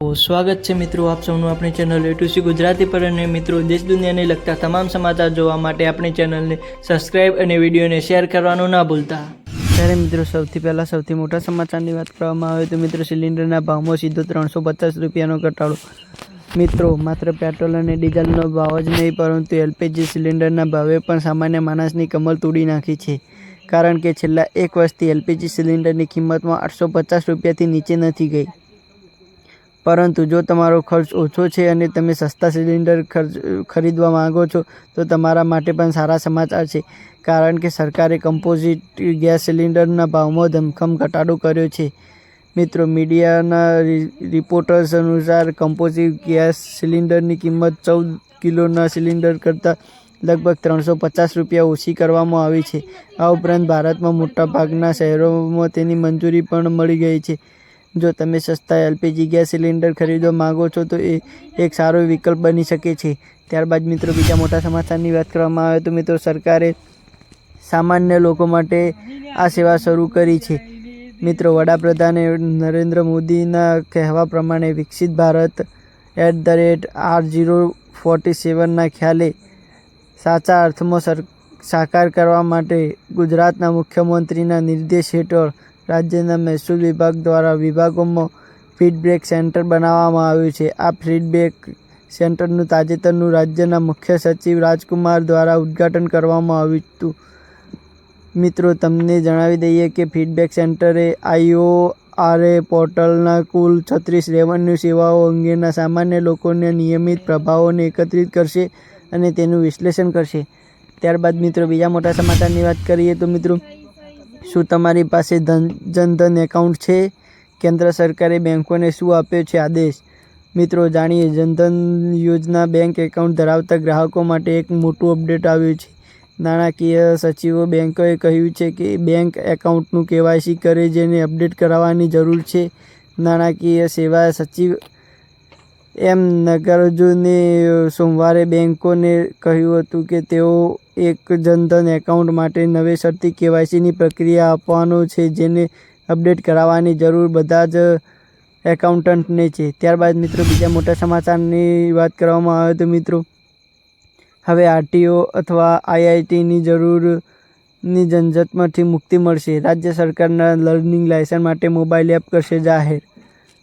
સ્વાગત છે મિત્રો આપ સૌનું આપણી ચેનલ એટુસી ગુજરાતી પર અને મિત્રો દેશ દુનિયાને લગતા તમામ સમાચાર જોવા માટે આપણી ચેનલને સબસ્ક્રાઇબ અને વિડીયોને શેર કરવાનું ના ભૂલતા. ત્યારે મિત્રો સૌથી પહેલાં સૌથી મોટા સમાચારની વાત કરવામાં આવે તો મિત્રો સિલિન્ડરના ભાવમાં સીધો ત્રણસો પચાસ રૂપિયાનો ઘટાડો. મિત્રો, માત્ર પેટ્રોલ અને ડીઝલનો ભાવ જ નહીં, પરંતુ એલપીજી સિલિન્ડરના ભાવે પણ સામાન્ય માણસની કમર તોડી નાખી છે. કારણ કે છેલ્લા એક વર્ષથી એલપીજી સિલિન્ડરની કિંમતમાં આઠસો પચાસ રૂપિયાથી નીચે નથી ગઈ. પરંતુ જો તમારો ખર્ચ ઓછો છે અને તમે સસ્તા સિલિન્ડર ખર્ચ, ખરીદવા માંગો છો, તો તમારા માટે પણ સારા સમાચાર છે. કારણ કે સરકારે કમ્પોઝિટ ગેસ સિલિન્ડરના ભાવમાં ધમખમ ઘટાડો કર્યો છે. મિત્રો, મીડિયાના રિપોર્ટર્સ અનુસાર કમ્પોઝિટ ગેસ સિલિન્ડરની કિંમત ચૌદ કિલોના સિલિન્ડર કરતાં લગભગ ત્રણસો પચાસ રૂપિયા ઓછી કરવામાં આવી છે. આ ઉપરાંત ભારતમાં મોટાભાગના શહેરોમાં તેની મંજૂરી પણ મળી ગઈ છે. જો તમે સસ્તા એલપીજી ગેસ સિલિન્ડર ખરીદવા માંગો છો, તો એ એક સારો વિકલ્પ બની શકે છે. ત્યારબાદ મિત્રો, બીજા મોટા સમાચારની વાત કરવામાં આવે તો મિત્રો, સરકારે સામાન્ય લોકો માટે આ સેવા શરૂ કરી છે. મિત્રો, વડાપ્રધાને નરેન્દ્ર મોદીના કહેવા પ્રમાણે વિકસિત Bharat at the rate R zero forty સેવનના ખ્યાલે સાચા અર્થમાં સર, સાકાર કરવા માટે ગુજરાતના મુખ્યમંત્રીના નિર્દેશ હેઠળ રાજ્યના મહેસૂલ વિભાગ દ્વારા વિભાગોમાં ફીડબેક સેન્ટર બનાવવામાં આવ્યું છે. આ ફીડબેક સેન્ટરનું તાજેતરનું રાજ્યના મુખ્ય સચિવ રાજકુમાર દ્વારા ઉદ્ઘાટન કરવામાં આવ્યું હતું. મિત્રો, તમને જણાવી દઈએ કે ફીડબેક સેન્ટરે આઈઓ આરએ પોર્ટલના કુલ છત્રીસ રેવન્યુ સેવાઓ અંગેના સામાન્ય લોકોને નિયમિત પ્રભાવોને એકત્રિત કરશે અને તેનું વિશ્લેષણ કરશે. ત્યારબાદ મિત્રો, બીજા મોટા સમાચારની વાત કરીએ તો મિત્રો શું તમારી પાસે ધન, જનધન એકાઉન્ટ છે? કેન્દ્ર સરકારે બેંકોને શું આપ્યો છે આદેશ? મિત્રો, જાણીએ જનધન યોજના બેંક એકાઉન્ટ ધરાવતા ગ્રાહકો માટે એક મોટું અપડેટ આવ્યું છે. નાણાકીય સચિવો બેંકોએ કહ્યું છે કે બેંક એકાઉન્ટનું કેવાયસી કરે જેને અપડેટ કરાવવાની જરૂર છે. નાણાકીય સેવા સચિવ એમ નાગાર્જુને સોમવારે બેંકોને કહ્યું હતું કે તેઓ એક જનધન એકાઉન્ટ માટે નવેસરથી કેવાયસીની પ્રક્રિયા આપવાનો છે, જેને અપડેટ કરાવવાની જરૂર બધા જ એકાઉન્ટન્ટને છે. ત્યારબાદ મિત્રો, બીજા મોટા સમાચારની વાત કરવામાં આવે તો મિત્રો, હવે આરટીઓ અથવા આઈઆઈટીની જરૂરની ઝંઝટમાંથી મુક્તિ મળશે. રાજ્ય સરકારના લર્નિંગ લાયસન્સ માટે મોબાઈલ એપ કરશે જાહેર.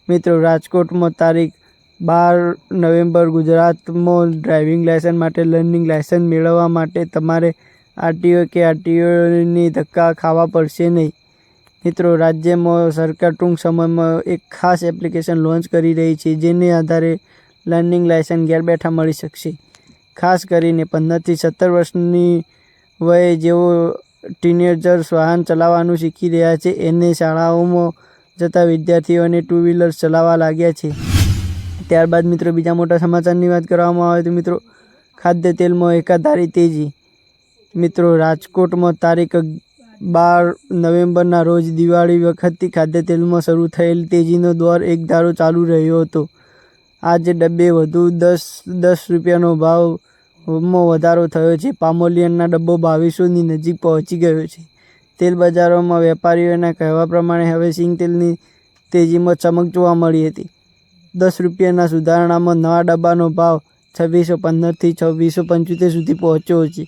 મિત્રો, રાજકોટમાં તારીખ બાર નવેમ્બર ગુજરાતમાં ડ્રાઇવિંગ લાયસન્સ માટે, લર્નિંગ લાયસન્સ મેળવવા માટે તમારે આરટીઓ કે આરટીઓની ધક્કા ખાવા પડશે નહીં. મિત્રો, રાજ્યમાં સરકાર ટૂંક સમયમાં એક ખાસ એપ્લિકેશન લોન્ચ કરી રહી છે, જેને આધારે લર્નિંગ લાયસન્સ ઘેર બેઠા મળી શકશે. ખાસ કરીને પંદરથી સત્તર વર્ષની વયે જેઓ ટીનેજર્સ વાહન ચલાવવાનું શીખી રહ્યા છે, એને શાળાઓમાં જતા વિદ્યાર્થીઓને ટુ વ્હીલર્સ ચલાવવા લાગ્યા છે. ત્યારબાદ મિત્રો બીજા મોટા સમાચારની વાત કરવામાં આવે તો મિત્રો ખાદ્ય તેલમાં એકાધારી તેજી. મિત્રો રાજકોટમાં તારીખ બાર નવેમ્બરના રોજ દિવાળી વખતથી ખાદ્ય તેલમાં શરૂ થયેલ તેજીનો દોર એક ધારો ચાલુ રહ્યો હતો. આજે ડબ્બે વધુ દસ દસ રૂપિયાનો ભાવમાં વધારો થયો છે. પામોલિયનના ડબ્બો બાવીસોની નજીક પહોંચી ગયો છે. તેલ બજારોમાં વેપારીઓના કહેવા પ્રમાણે હવે સિંગ તેલની તેજીમાં ચમક જોવા મળી હતી. દસ રૂપિયાના સુધારણામાં નવા ડબ્બાનો ભાવ છવ્વીસો પંદરથી છવ્વીસો પંચોતેર સુધી પહોંચ્યો છે.